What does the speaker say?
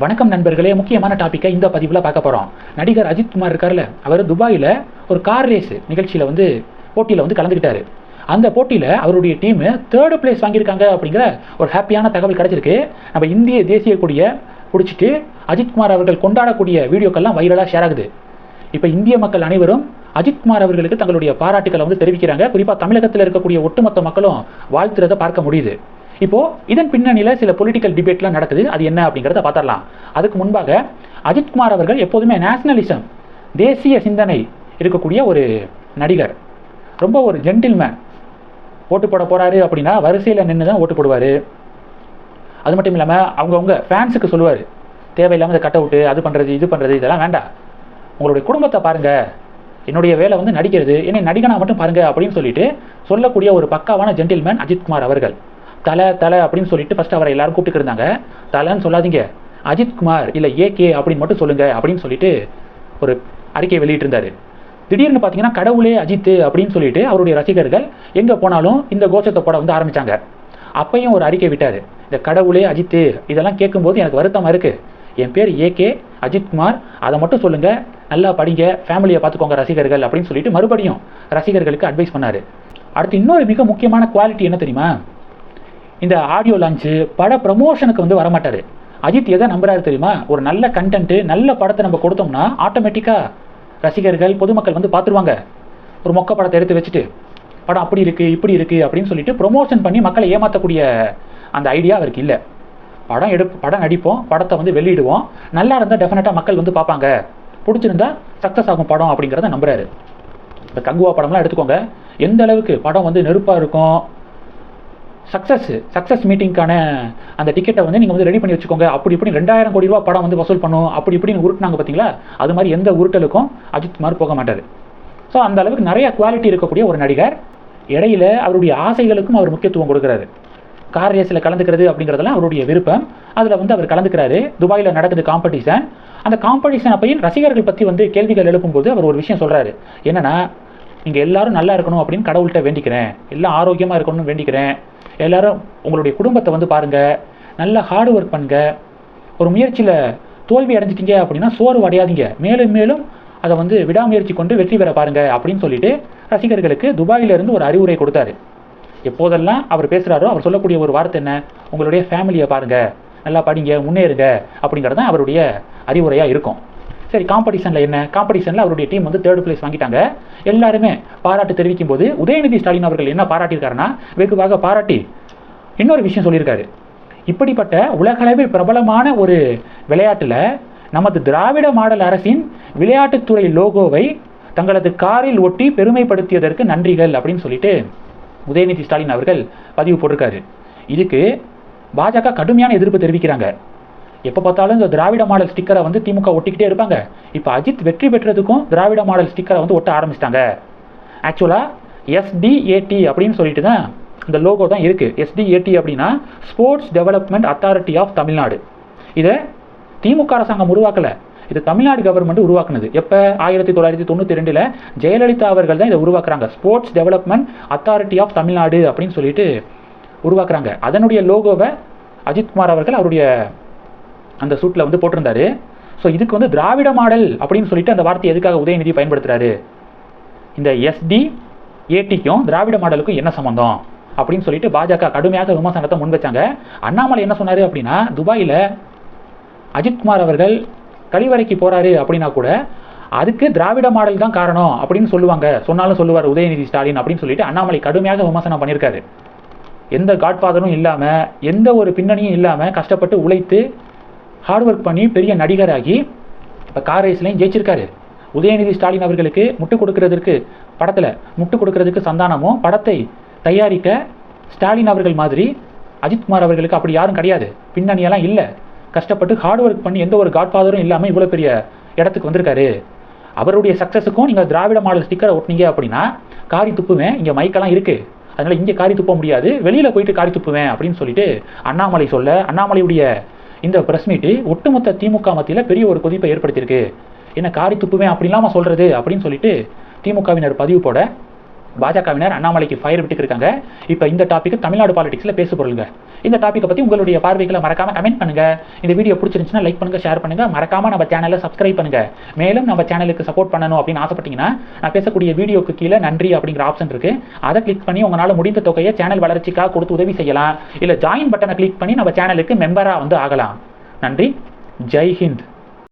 வணக்கம் நண்பர்களே முக்கியமான டாப்பிக்கை இந்த பதிவில் பார்க்க போகிறோம் நடிகர் அஜித் குமார் இருக்கார்ல அவர் துபாயில் ஒரு கார் ரேஸ் நிகழ்ச்சியில் வந்து போட்டியில் வந்து கலந்துக்கிட்டாரு அந்த போட்டியில் அவருடைய டீம் தேர்டு பிளேஸ் வாங்கியிருக்காங்க அப்படிங்கிற ஒரு ஹாப்பியான தகவல் கிடச்சிருக்கு. நம்ம இந்திய தேசிய கொடியை பிடிச்சிட்டு அஜித்குமார் அவர்கள் கொண்டாடக்கூடிய வீடியோக்கள்லாம் வைரலாக ஷேர் ஆகுது. இப்போ இந்திய மக்கள் அனைவரும் அஜித்குமார் அவர்களுக்கு தங்களுடைய பாராட்டுக்களை வந்து தெரிவிக்கிறாங்க. குறிப்பாக தமிழகத்தில் இருக்கக்கூடிய ஒட்டுமொத்த மக்களும் வாழ்த்துறதை பார்க்க முடியுது. இப்போ இதன் பின்னணியில் சில பொலிட்டிக்கல் டிபேட்லாம் நடக்குது. அது என்ன அப்படிங்கிறத பார்த்துடலாம். அதுக்கு முன்பாக அஜித்குமார் அவர்கள் எப்போதுமே நேஷனலிசம் தேசிய சிந்தனை இருக்கக்கூடிய ஒரு நடிகர். ரொம்ப ஒரு ஜென்டில்மேன் ஓட்டு போட போகிறாரு அப்படின்னா வரிசையில் நின்று தான் ஓட்டு போடுவார். அது மட்டும் இல்லாமல் அவங்கவுங்க ஃபேன்ஸுக்கு சொல்லுவார். தேவையில்லாமல் இதை கட் அவுட்டு அது பண்ணுறது இது பண்ணுறது இதெல்லாம் வேண்டாம். உங்களுடைய குடும்பத்தை பாருங்க. என்னுடைய வேலை வந்து நடிக்கிறது. என்னை நடிகனா மட்டும் பாருங்கள் அப்படின்னு சொல்லிட்டு சொல்லக்கூடிய ஒரு பக்காவான ஜென்டில்மேன் அஜித்குமார் அவர்கள். தலை தலை அப்படின்னு சொல்லிட்டு ஃபர்ஸ்ட் அவரை எல்லாரும் கூப்பிட்டு இருந்தாங்க. தலைன்னு சொல்லாதீங்க. அஜித்குமார் இல்லை ஏகே அப்படின்னு மட்டும் சொல்லுங்க அப்படின்னு சொல்லிட்டு ஒரு அறிக்கை வெளியிட்டிருந்தாரு. திடீர்னு பார்த்தீங்கன்னா கடவுளே அஜித் அப்படின்னு சொல்லிட்டு அவருடைய ரசிகர்கள் எங்கே போனாலும் இந்த கோஷத்தை போட வந்து ஆரம்பிச்சாங்க. அப்பையும் ஒரு அறிக்கை விட்டார். இந்த கடவுளே அஜித்து இதெல்லாம் கேட்கும்போது எனக்கு வருத்தமாக இருக்குது என் பேர் ஏகே அஜித்குமார் அதை மட்டும் சொல்லுங்கள் நல்லா படிங்க ஃபேமிலியை பார்த்துக்கோங்க ரசிகர்கள் அப்படின்னு சொல்லிட்டு மறுபடியும் ரசிகர்களுக்கு அட்வைஸ் பண்ணார். அடுத்து இன்னொரு மிக முக்கியமான குவாலிட்டி என்ன தெரியுமா? இந்த ஆடியோ லான்ச்சு பட ப்ரமோஷனுக்கு வந்து வரமாட்டார். அஜித் எதை நம்புறாரு தெரியுமா? ஒரு நல்ல கண்டென்ட்டு நல்ல படத்தை நம்ம கொடுத்தோம்னா ஆட்டோமேட்டிக்காக ரசிகர்கள் பொதுமக்கள் வந்து பார்த்துருவாங்க. ஒரு மொக்க படத்தை எடுத்து வச்சுட்டு படம் அப்படி இருக்குது இப்படி இருக்குது அப்படின்னு சொல்லிட்டு ப்ரொமோஷன் பண்ணி மக்களை ஏமாற்றக்கூடிய அந்த ஐடியா அவருக்கு இல்லை. படம் எடு படம் நடிப்போம் படத்தை வந்து வெளியிடுவோம். நல்லா இருந்தால் டெஃபினட்டாக மக்கள் வந்து பார்ப்பாங்க. பிடிச்சிருந்தா சக்ஸஸ் ஆகும் படம் அப்படிங்கிறத நம்புறாரு. இந்த கங்குவா படம்லாம் எடுத்துக்கோங்க. எந்த அளவுக்கு படம் வந்து நெருப்பாக இருக்கும் சக்ஸஸ் சக்ஸஸ் மீட்டிங்க்கான அந்த டிக்கெட்டை வந்து நீங்கள் வந்து ரெடி பண்ணி வச்சுக்கோங்க. அப்படி இப்படி ரெண்டாயிரம் கோடி ரூபா படம் வந்து வசூல் பண்ணும். அப்படி இப்படின்னு உருட்டுனாங்க பார்த்தீங்களா அது மாதிரி எந்த உருட்டலுக்கும் அஜித் குமார் போக மாட்டார். ஸோ அந்த அளவுக்கு நிறைய குவாலிட்டி இருக்கக்கூடிய ஒரு நடிகர். இடையில அவருடைய ஆசைகளுக்கும் அவர் முக்கியத்துவம் கொடுக்குறாரு. கார் ரேஸில் கலந்துக்கிறது அப்படிங்கிறதெல்லாம் அவருடைய விருப்பம். அதில் வந்து அவர் கலந்துக்கிறாரு. துபாயில் நடக்குது காம்படிஷன் அந்த காம்படிஷன் அப்பையும் ரசிகர்கள் பற்றி வந்து கேள்விகள் எழுப்பும்போது அவர் ஒரு விஷயம் சொல்கிறாரு என்னன்னா இங்கே எல்லாரும் நல்லா இருக்கணும் அப்படின்னு கடவுள்கிட்ட வேண்டிக்கிறேன். எல்லாம் ஆரோக்கியமாக இருக்கணும்னு வேண்டிக்கிறேன். எல்லாரும் உங்களுடைய குடும்பத்தை வந்து பாருங்க. நல்லா ஹார்ட் ஒர்க் பண்ணுங்க. ஒரு முயற்சியில் தோல்வி அடைஞ்சிட்டீங்க அப்படின்னா சோர்வு அடையாதீங்க. மேலும் மேலும் அதை வந்து விடாமுயற்சி கொண்டு வெற்றி பெற பாருங்க அப்படின்னு சொல்லிட்டு ரசிகர்களுக்கு துபாயிலிருந்து ஒரு அறிவுரை கொடுத்தாரு. எப்போதெல்லாம் அவர் பேசுகிறாரோ அவர் சொல்லக்கூடிய ஒரு வார்த்தை என்ன? உங்களுடைய ஃபேமிலியை பாருங்க. நல்லா படிங்க முன்னேறுங்க அப்படிங்கிறது தான் அவருடைய அறிவுரையாக இருக்கும். சரி காம்படிஷனில் என்ன? காம்படிஷனில் அவருடைய டீம் வந்து தேர்ட் பிளேஸ் வாங்கிட்டாங்க. எல்லாருமே பாராட்டு தெரிவிக்கும் போது உதயநிதி ஸ்டாலின் அவர்கள் என்ன பாராட்டியிருக்காருன்னா வெகுவாக பாராட்டி இன்னொரு விஷயம் சொல்லியிருக்காரு. இப்படிப்பட்ட உலகளவில் பிரபலமான ஒரு விளையாட்டில் நமது திராவிட மாடல் அரசின் விளையாட்டுத்துறை லோகோவை தங்களது காரில் ஒட்டி பெருமைப்படுத்தியதற்கு நன்றிகள் அப்படின்னு சொல்லிட்டு உதயநிதி ஸ்டாலின் அவர்கள் பதிவு போட்டிருக்காரு. இதுக்கு பாஜக கடுமையான எதிர்ப்பு தெரிவிக்கிறாங்க. எப்போ பார்த்தாலும் இந்த திராவிட மாடல் ஸ்டிக்கரை வந்து திமுக ஒட்டிக்கிட்டே இருப்பாங்க. இப்போ அஜித் வெற்றி பெற்றதுக்கும் திராவிட மாடல் ஸ்டிக்கரை வந்து ஒட்ட ஆரம்பிச்சிட்டாங்க. ஆக்சுவலாக எஸ்டிஏடி அப்படின்னு சொல்லிட்டு தான் இந்த லோகோ தான் இருக்குது எஸ்டிஏடி அப்படின்னா sports development authority of Tamil Nadu இதை திமுக அரசாங்கம் உருவாக்கலை. இது தமிழ்நாடு கவர்மெண்ட் உருவாக்குனது. எப்போ? ஆயிரத்தி தொள்ளாயிரத்தி தொண்ணூற்றி ரெண்டில் ஜெயலலிதா அவர்கள் தான் இதை உருவாக்குறாங்க. Sports development authority of Tamil Nadu அப்படின்னு சொல்லிட்டு உருவாக்குறாங்க. அதனுடைய லோகோவை அஜித்குமார் அவர்கள் அவருடைய அந்த சூட்டில் வந்து போட்டிருந்தாரு. ஸோ இதுக்கு வந்து திராவிட மாடல் அப்படின்னு சொல்லிட்டு அந்த வார்த்தையை எதுக்காக உதயநிதி பயன்படுத்துறாரு? இந்த எஸ்டி ஏடிக்கும் திராவிட மாடலுக்கும் என்ன சம்மந்தம் அப்படின்னு சொல்லிட்டு பாஜக கடுமையாக விமர்சனத்தை முன் வச்சாங்க. அண்ணாமலை என்ன சொன்னார் அப்படின்னா துபாயில் அஜித்குமார் அவர்கள் கழிவறைக்கு போகிறாரு அப்படின்னா கூட அதுக்கு திராவிட மாடல் தான் காரணம் அப்படின்னு சொல்லுவாங்க. சொன்னாலும் சொல்லுவார் உதயநிதி ஸ்டாலின் அப்படின்னு சொல்லிட்டு அண்ணாமலை கடுமையாக விமர்சனம் பண்ணியிருக்காரு. எந்த காட்ஃபாதரும் இல்லாமல் எந்த ஒரு பின்னணியும் இல்லாமல் கஷ்டப்பட்டு உழைத்து ஹார்ட் ஒர்க் பண்ணி பெரிய நடிகராகி இப்போ கார் ரேஸ்லையும் ஜெயிச்சிருக்காரு. உதயநிதி ஸ்டாலின் அவர்களுக்கு முட்டு கொடுக்கறதுக்கு படத்தில் முட்டு கொடுக்கறதுக்கு சந்தானமும் படத்தை தயாரிக்க ஸ்டாலின் அவர்கள் மாதிரி அஜித்குமார் அவர்களுக்கு அப்படி யாரும் கிடையாது. பின்னணியெல்லாம் இல்லை. கஷ்டப்பட்டு ஹார்ட் ஒர்க் பண்ணி எந்த ஒரு காட்ஃபாதரும் இல்லாமல் இவ்வளோ பெரிய இடத்துக்கு வந்திருக்காரு. அவருடைய சக்ஸஸுக்கும் நீங்கள் திராவிட மாடல் ஸ்டிக்கரை ஒட்டினீங்க அப்படின்னா காரி துப்புவேன் இங்கே மைக்கெல்லாம் இருக்குது அதனால் இங்கே காரி துப்ப முடியாது. வெளியில் போயிட்டு காரி துப்புவேன் அப்படின்னு சொல்லிட்டு அண்ணாமலை சொல்ல அண்ணாமலையுடைய இந்த பிரஸ் மீட்டு ஒட்டுமொத்த திமுக மத்தியில் பெரிய ஒரு கொதிப்பை ஏற்படுத்தியிருக்கு. என்ன காரி துப்புவேன் அப்படிலாமா சொல்கிறது அப்படின்னு சொல்லிட்டு திமுகவினர் பதிவு போட பாஜகவினர் அண்ணாமலைக்கு ஃபயர் விட்டுருக்காங்க இப்போ இந்த டாபிக் தமிழ்நாடு பாலிடிக்ஸில் பேச பொருளுங்க. இந்த டாப்பிக்கை பற்றி உங்களுடைய பார்வைகளை மறக்காம கமெண்ட் பண்ணுங்க. இந்த வீடியோ பிடிச்சிருந்துச்சுன்னா லைக் பண்ணுங்க ஷேர் பண்ணுங்க. மறக்காம நம்ம சேனலை சப்ஸ்கிரைப் பண்ணுங்க. மேலும் நம்ம சேனலுக்கு சப்போர்ட் பண்ணணும் அப்படின்னு ஆசைப்பட்டீங்கன்னா நான் பேசக்கூடிய வீடியோக்கு கீழே நன்றி அப்படிங்கிற ஆப்ஷன் இருக்கு. அதை கிளிக் பண்ணி உங்களால் முடிந்த தொகையை சேனல் வளர்ச்சிக்காக கொடுத்து உதவி செய்யலாம். இல்லை ஜாயின் பட்டனை கிளிக் பண்ணி நம்ம சேனலுக்கு மெம்பராக வந்து ஆகலாம். நன்றி. ஜெய் ஹிந்த்.